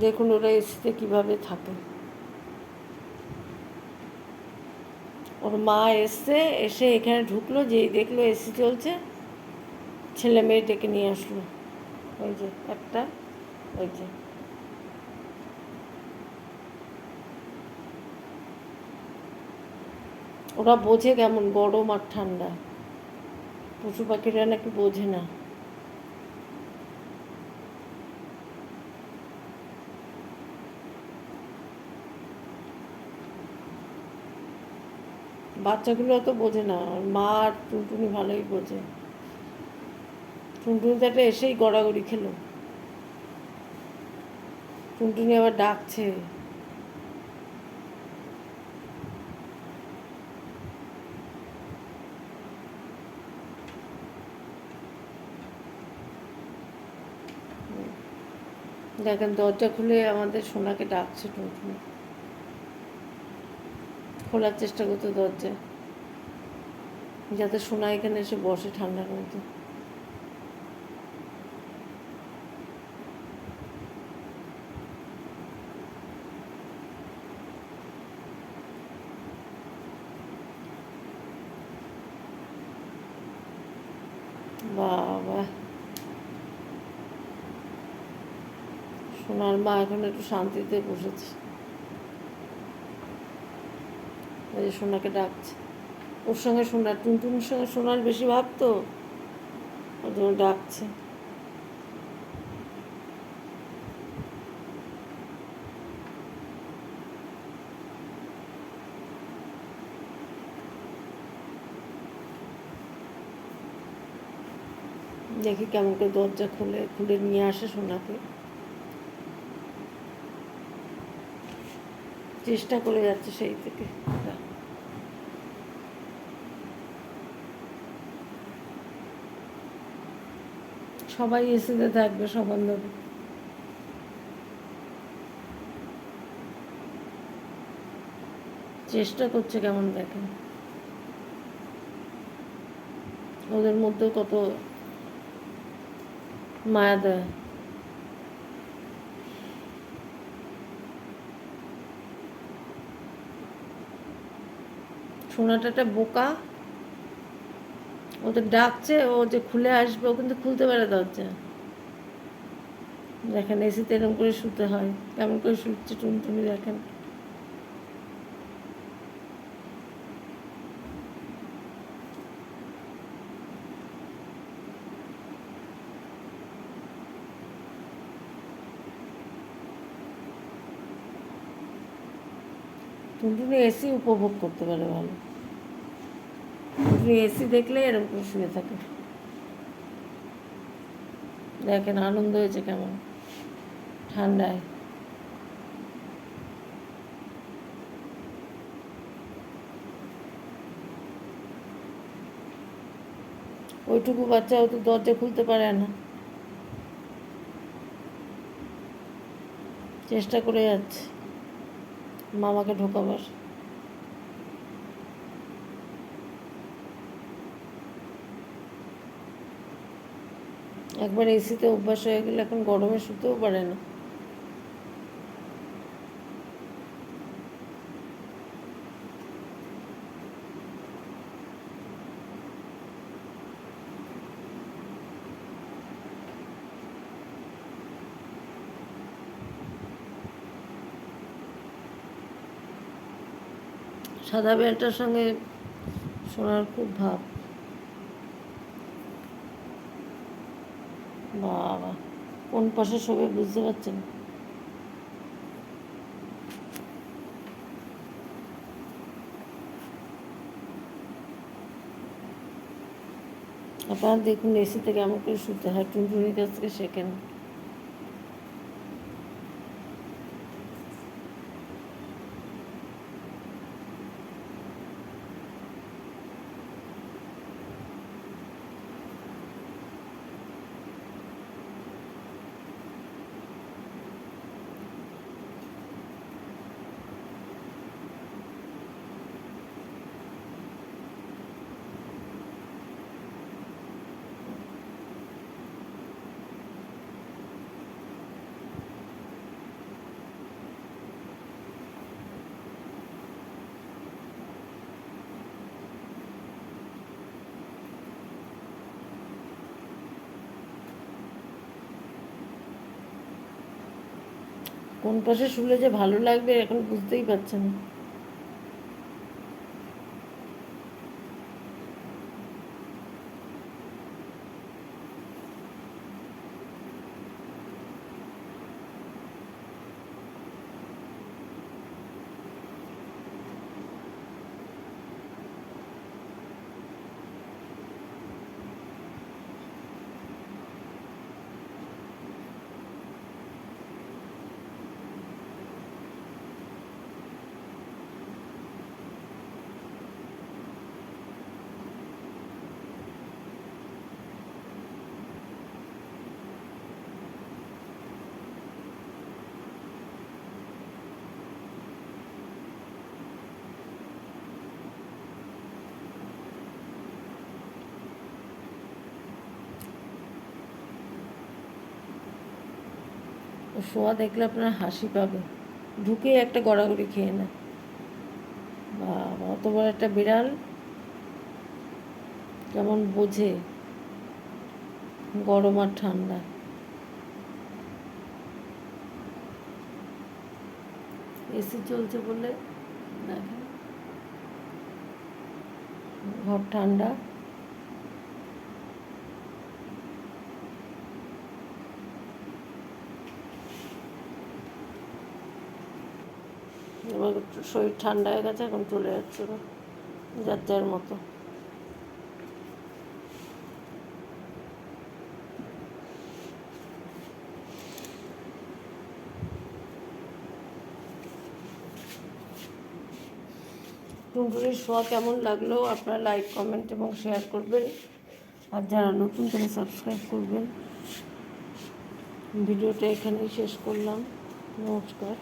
দেখুন, ওরা এসিতে কীভাবে থাকে। ওর মা এসছে, এসে এখানে ঢুকলো, যেই দেখল এসি চলছে, ছেলে মেয়ে ডেকে নিয়ে আসলো। ওই যে, একটা, ওই যে। ওরা বোঝে কেমন, গরম আর ঠান্ডা। পশু পাখিরা নাকি বোঝে না। বাচ্চাগুলো অত বোঝে না। মা আর টুনটুনি ভালোই বোঝে। টুনটুনি তো এসেই গড়াগড়ি খেলো। টুনটুনি আবার ডাকছে। দেখেন দরজা খুলে আমাদের সোনাকে ডাকছে টুনটুনি। খোলার চেষ্টা করতো দরজা। যাতে সোনা এখানে এসে বসে ঠান্ডার মধ্যে। বাবা। সোনার মা এখন একটু শান্তিতে বসেছে। ওই যে সোনাকে ডাকছে। ওর সঙ্গে সোনার টুনটুনির সঙ্গে সোনার বেশি ভাবতো ওর জন্য ডাকছে। দেখি কেমন করে দরজা খুলে খুলে নিয়ে আসে সোনাকে। চেষ্টা করে যাচ্ছে সেই থেকে। সবাই এসিতে থাকবে দেবে চেষ্টা করছে কেমন দেখেন ওদের মধ্যে কত মায়া দেয়। সোনাটা বোকা। ওদের ডাকছে, ও যে খুলে আসবে, ও কিন্তু খুলতে পারে দরজা। দেখেন, এসিতে এরকম করে শুতে হয়, কেমন করে শুচ্ছে টুনটুনি দেখেন। টুনটুনি এসি উপভোগ করতে পারে ভালো। এসি দেখলে এরকম শুয়ে থাকে। দেখেন আনন্দ হয়েছে কেমন? ঠান্ডায়। ওইটুকু বাচ্চা তো দরজা খুলতে পারে না। চেষ্টা করে যাচ্ছে। মামাকে ঢোকাবার। একবার এসিতে অভ্যাস হয়ে গেলে এখন গরমে শুতেও পারে না। সাদা বেলটার সঙ্গে সোনার খুব ভাব। বাবা, কোন পাশে শোবে বুঝতে পারছেন? আপনারা দেখুন, এসি থেকে কেমন করে শুতে হয়। টুনটুনির কাছ থেকে শেখেন। কোন পাশে শুলে যে ভালো লাগবে এখন বুঝতেই পারছেন। না ও শোয়া দেখলে আপনার হাসি পাবে। ঢুকে একটা গড়াগড়ি খেয়ে নেয় বাবা, অত বড় একটা বিড়াল? কেমন বোঝে? গরম আর ঠান্ডা। এসি চলছে বলে ঘর ঠান্ডা। একটু শরীর ঠান্ডা হয়ে গেছে, এখন চলে যাচ্ছে যার যার মতো। টুনটুনির শোয়া কেমন লাগল আপনারা লাইক, কমেন্ট এবং শেয়ার করবেন। আর যারা নতুন, তারা সাবস্ক্রাইব করবেন। ভিডিওটা এখানেই শেষ করলাম। নমস্কার।